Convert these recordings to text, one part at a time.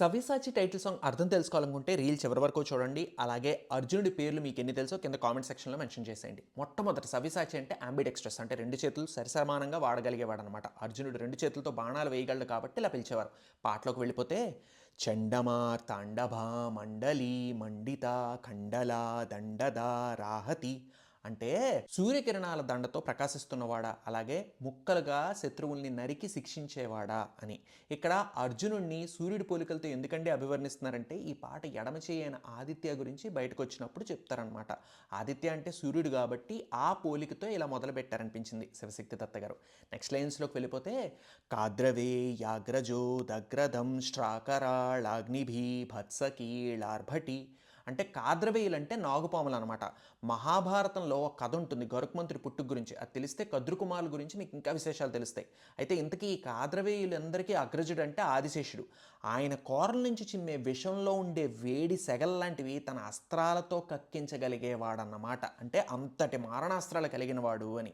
Savyasachi title song అర్థం తెలుసుకోవాలనుకుంటే reel చివరి వరకు చూడండి. అలాగే అర్జునుడి పేర్లు మీకు ఎన్ని తెలుసో కింద కామెంట్ సెక్షన్లో మెన్షన్ చేసేయండి. మొట్టమొదటి సవ్యసాచి అంటే అంబిడెక్స్ట్రస్ అంటే రెండు చేతులు సరిసమానంగా వాడగలిగేవాడు అనమాట అర్జునుడు రెండు చేతులతో బాణాలు వేయగలడు కాబట్టి ఇలా పిలిచేవారు. పాటలోకి వెళ్ళిపోతే చండమా తాండభా మండలి మండిత ఖండల దండద రాహతి అంటే సూర్యకిరణాల దండతో ప్రకాశిస్తున్నవాడా? అలాగే ముక్కలుగా శత్రువుల్ని నరికి శిక్షించేవాడా? అని. ఇక్కడ అర్జునుడిని సూర్యుడి పోలికలతో ఎందుకంటే అభివర్ణిస్తున్నారంటే ఈ పాట ఎడమ చేయి ఆదిత్య గురించి బయటకు వచ్చినప్పుడు చెప్తారనమాట ఆదిత్య అంటే సూర్యుడు కాబట్టి ఆ పోలికతో ఇలా మొదలు పెట్టారనిపించింది శివశక్తి దత్త గారు. నెక్స్ట్ లైన్స్లోకి వెళ్ళిపోతే కాద్రవే యాగ్రజో దగ్రదం శ్రాకరాళాగ్నిభి భత్సకీళార్భటి అంటే కాద్రవేయులు అంటే నాగుపాములు అనమాట మహాభారతంలో ఒక కథ ఉంటుంది గరుకుమంత్రి పుట్టుకు గురించి. అది తెలిస్తే కద్రుకుమారుల గురించి మీకు ఇంకా విశేషాలు తెలుస్తాయి. అయితే ఇంతకీ ఈ కాద్రవేయులందరికీ అగ్రజుడు అంటే ఆదిశేషుడు. ఆయన కోరల నుంచి చిమ్మే విషంలో ఉండే వేడి సెగల్లాంటివి తన అస్త్రాలతో కక్కించగలిగేవాడన్నమాట. అంటే అంతటి మారణాస్త్రాలు కలిగిన వాడు అని.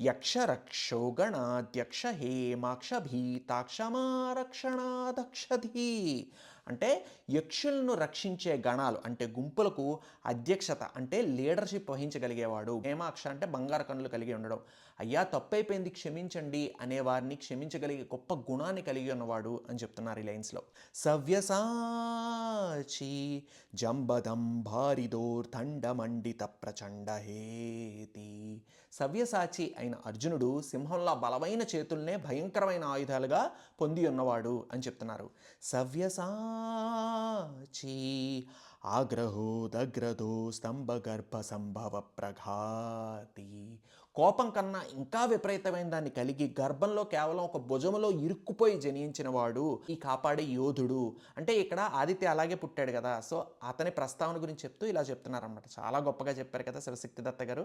యక్షరక్షోగణాధ్యక్ష హేమాక్ష భీతాక్ష హేమాక్ష భీతాక్షమారక్షణాదక్షధీ అంటే యక్షులను రక్షించే గణాలు అంటే గుంపులకు అధ్యక్షత అంటే లీడర్షిప్ వహించగలిగేవాడు. హేమాక్ష అంటే బంగారు కన్నులు కలిగి ఉండడం. అయ్యా తప్పైపోయింది క్షమించండి అనే వారిని క్షమించగలిగే గొప్ప గుణాన్ని కలిగి ఉన్నవాడు అని చెప్తున్నారు ఈ లైన్స్లో. సవ్యసాచి జంబదం భారిదోర్ తండమండిత ప్రచండ హేతి సవ్యసాచి అయిన అర్జునుడు సింహంలా బలమైన చేతుల్నే భయంకరమైన ఆయుధాలుగా పొంది ఉన్నవాడు అని చెప్తున్నారు. సవ్యసాచి ఆగ్రహోదగ్రదో స్తంభగర్భ సంభవ ప్రఘాతి కోపం కన్నా ఇంకా విపరీతమైన దాన్ని కలిగి గర్భంలో కేవలం ఒక భుజములో ఇరుక్కుపోయి జనించిన వాడు ఈ కాపాడే యోధుడు. అంటే ఇక్కడ ఆదిత్య అలాగే పుట్టాడు కదా. సో అతని ప్రస్తావన గురించి చెప్తూ ఇలా చెప్తున్నారన్నమాట. చాలా గొప్పగా చెప్పారు కదా శివశక్తి దత్త గారు.